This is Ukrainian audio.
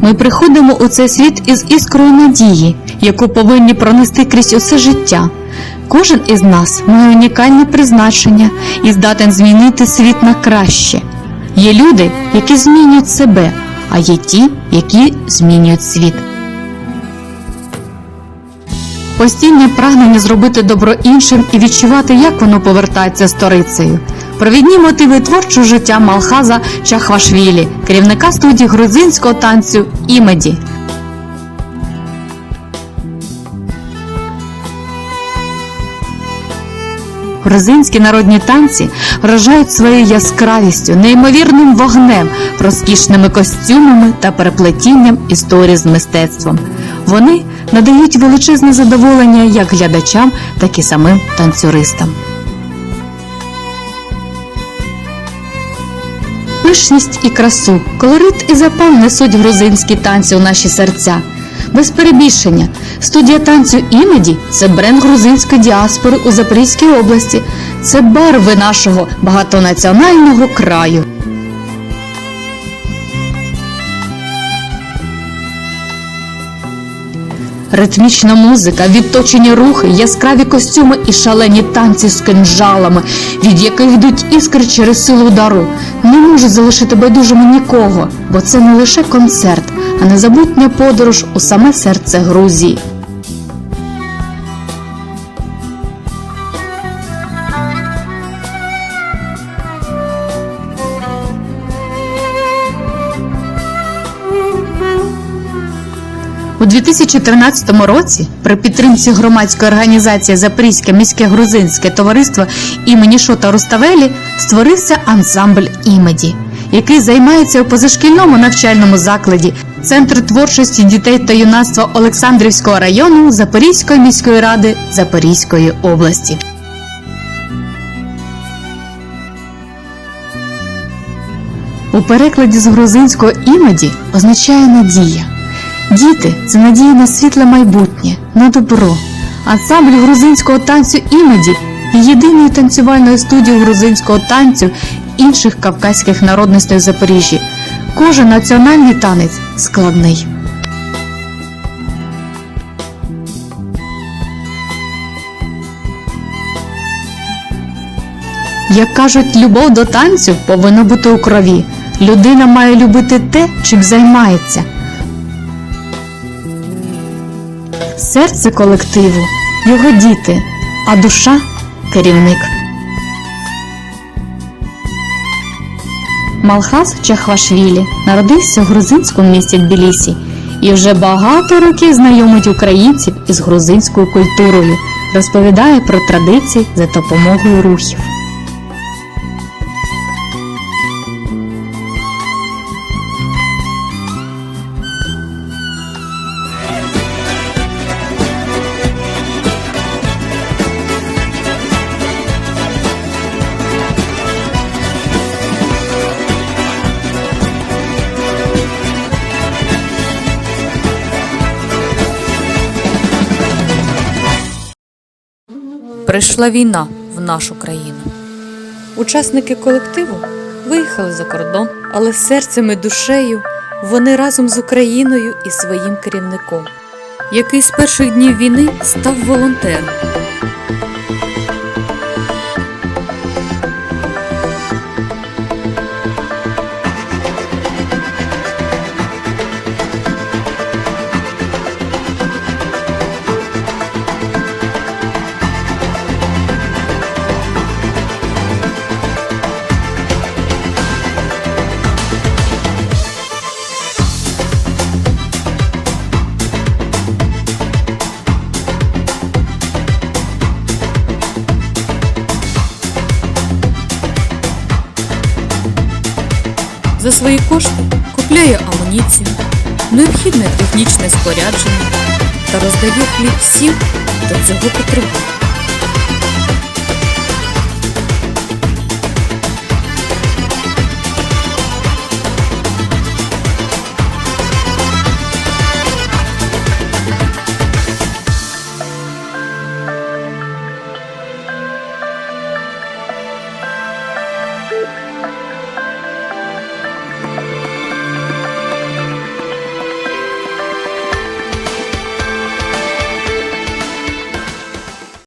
Ми приходимо у цей світ із іскрою надії, яку повинні пронести крізь усе життя. Кожен із нас має унікальне призначення і здатен змінити світ на краще. Є люди, які змінюють себе, а є ті, які змінюють світ. Постійне прагнення зробити добро іншим і відчувати, як воно повертається сторицею. Провідні мотиви творчого життя Малхаза Чахвашвілі, керівника студії грузинського танцю Імеді. Грузинські народні танці вражають своєю яскравістю, неймовірним вогнем, розкішними костюмами та переплетінням історії з мистецтвом. Вони надають величезне задоволення як глядачам, так і самим танцюристам. Пишність і красу, колорит і запал несуть грузинські танці у наші серця. Без перебільшення, студія танцю імеді це бренд грузинської діаспори у Запорізькій області. Це барви нашого багатонаціонального краю. Ритмічна музика, відточені рухи, яскраві костюми і шалені танці з кинжалами, від яких йдуть іскри через силу удару, не можуть залишити байдужими нікого, бо це не лише концерт, а незабутня подорож у саме серце Грузії. У 2013 році при підтримці громадської організації Запорізьке міське грузинське товариство імені Шота Руставелі створився ансамбль імеді, який займається у позашкільному навчальному закладі Центр творчості дітей та юнацтва Олександрівського району Запорізької міської ради Запорізької області. У перекладі з грузинського імеді означає надія. Діти це надія на світле майбутнє, на добро. Ансамбль грузинського танцю імеді є єдиною танцювальною студією грузинського танцю інших кавказьких народностей в Запоріжжі. Кожен національний танець складний. Як кажуть, любов до танцю повинна бути у крові. Людина має любити те, чим займається. Серце колективу його діти, а душа керівник. Малхаз Чахвашвілі народився в грузинському місті Тбілісі і вже багато років знайомить українців із грузинською культурою, розповідає про традиції за допомогою рухів. Прийшла війна в нашу країну. Учасники колективу виїхали за кордон, але серцем і душею вони разом з Україною і своїм керівником, який з перших днів війни став волонтером. За свої кошти купляє амуніцію, необхідне технічне спорядження та роздає хліб всім, хто цього потребує.